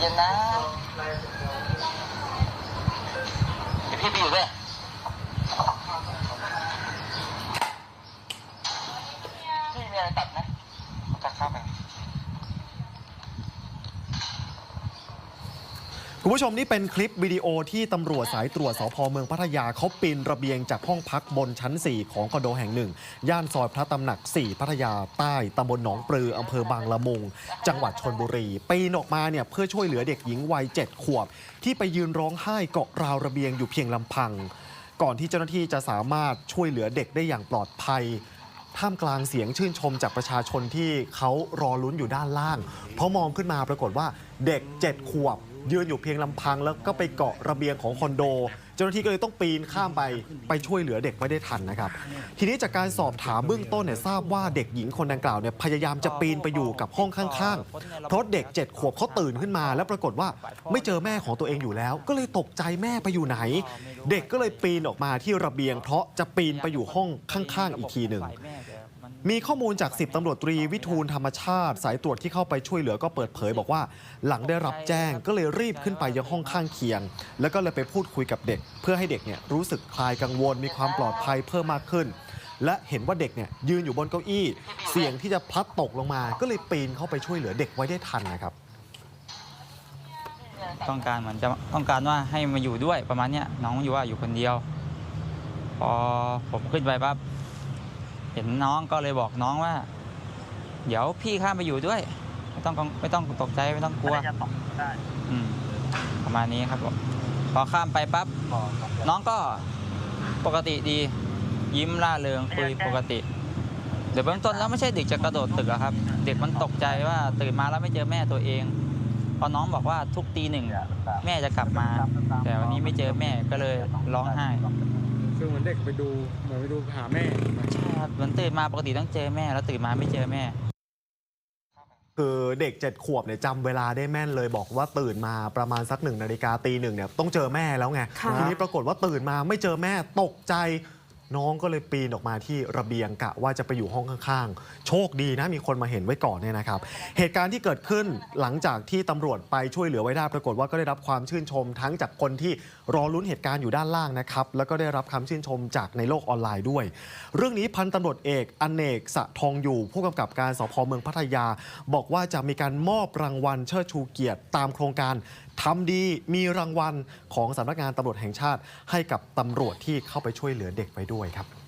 เย็นนะเดี๋ยวพี่ไปอยู่ด้วยพี่มีอะไรตัดไหมตัดข้าวไป คุณผู้ชมนี่เป็นคลิปวิดีโอที่ตำรวจสายตรวจสพเมืองพัทยาเขาปีนระเบียงจากห้องพักบนชั้น 4 ของคอนโดแห่งหนึ่ง ย่านซอยพระตำหนัก 4 พัทยาใต้ตำบลหนองปลืออำเภอบางละมุง จังหวัดชนบุรี ปีนออกมาเนี่ยเพื่อช่วยเหลือเด็กหญิงวัย 7 ขวบ ที่ไปยืนร้องไห้เกาะราวระเบียงอยู่เพียงลำพัง ก่อนที่เจ้าหน้าที่จะสามารถช่วยเหลือเด็กได้อย่างปลอดภัยท่ามกลางเสียงชื่นชมจากประชาชนที่เขารอลุ้นอยู่ด้านล่าง เพราะมองขึ้นมาปรากฏว่าเด็ก 7 ขวบ ยืนอยู่เพียงลำพังแล้วก็ไปเกาะระเบียงของคอนโด เจ้าหน้าที่ก็เลยต้องปีนข้ามไปไปช่วยเหลือเด็กไว้ได้ทันนะครับ ทีนี้จากการสอบถามเบื้องต้นเนี่ยทราบว่าเด็กหญิงคนดังกล่าวเนี่ยพยายามจะปีนไปอยู่กับห้องข้างๆ เพราะเด็ก7ขวบเขาตื่นขึ้นมา แล้วปรากฏว่าไม่เจอแม่ของตัวเองอยู่แล้ว ก็เลยตกใจแม่ไปอยู่ไหน เด็กก็เลยปีนออกมาที่ระเบียง เพราะจะปีนไปอยู่ห้องข้างๆ อีกทีหนึ่ง มีข้อมูลจาก 10ตำรวจตรีวิทูลธรรมชาติ สายตรวจที่เข้าไปช่วยเหลือก็เปิดเผยบอกว่า หลังได้รับแจ้งก็เลยรีบขึ้นไปยังห้องข้างเคียง แล้วก็เลยไปพูดคุยกับเด็ก เพื่อให้เด็กเนี่ยรู้สึกคลายกังวล มีความปลอดภัยเพิ่มมากขึ้น และเห็นว่าเด็กเนี่ยยืนอยู่บนเก้าอี้ เสี่ยงที่จะพลัดตกลงมา ก็เลยปีนเข้าไปช่วยเหลือเด็กไว้ได้ทันนะครับ ต้องการเหมือนจะต้องการว่าให้มาอยู่ด้วยประมาณเนี้ยน้องอยู่ว่าอยู่คนเดียว พอผมขึ้นไปปั๊บ เห็นน้องก็เลยบอกน้องว่า เดี๋ยวพี่ข้ามไปอยู่ด้วย ไม่ต้องกังไม่ต้องตกใจไม่ต้องกลัว จะตอบได้อืมประมาณนี้ครับผมพอข้ามไปปั๊บพอน้องก็ปกติดี ยิ้มร่าเริงคุยปกติ เดี๋ยวเบื้องต้นแล้วไม่ใช่เด็กจะกระโดดตึกอะครับ เด็กมันตกใจว่าตื่นมาแล้วไม่เจอแม่ตัวเองพอน้องบอกว่าทุกตีหนึ่ง แม่จะกลับมา แต่วันนี้ไม่เจอแม่ก็เลยร้องไห้คือเหมื อนเด็กไปดูเหมือนไปดูหาแม่ใช่ครับมันตื่นมาปกติต้องเจอแม่ แล้วตื่นมาไม่เจอแม่ คือเด็กเจ็ดขวบเนี่ยจำเวลาได้แม่นเลยบอกว่าตื่นมาประมาณสักหนึ่งนาฬิกาตีหนึ่งเนี่ยต้องเจอแม่แล้วไงค่ะทีนี้ปรากฏว่าตื่นมาไม่เจอแม่ตกใจ น้องก็เลยปีนออกมาที่ระเบียงกะว่าจะไปอยู่ห้องข้างๆ โชคดีนะมีคนมาเห็นไว้ก่อนเนี่ยนะครับ เหตุการณ์ที่เกิดขึ้นหลังจากที่ตำรวจไปช่วยเหลือไว้ได้ปรากฏว่าก็ได้รับความชื่นชม ทั้งจากคนที่รอลุ้นเหตุการณ์อยู่ด้านล่างนะครับ แล้วก็ได้รับคำชื่นชมจากในโลกออนไลน์ด้วย เรื่องนี้พันตำรวจเอกอเนกสะทองอยู่ ผู้กำกับการสพเมืองพัทยา บอกว่าจะมีการมอบรางวัลเชิดชูเกียรติตามโครงการทำดีมีรางวัลของสำนักงานตำรวจแห่งชาติ ให้กับตำรวจที่เข้าไปช่วยเหลือเด็กไปด้วยด้วยครับ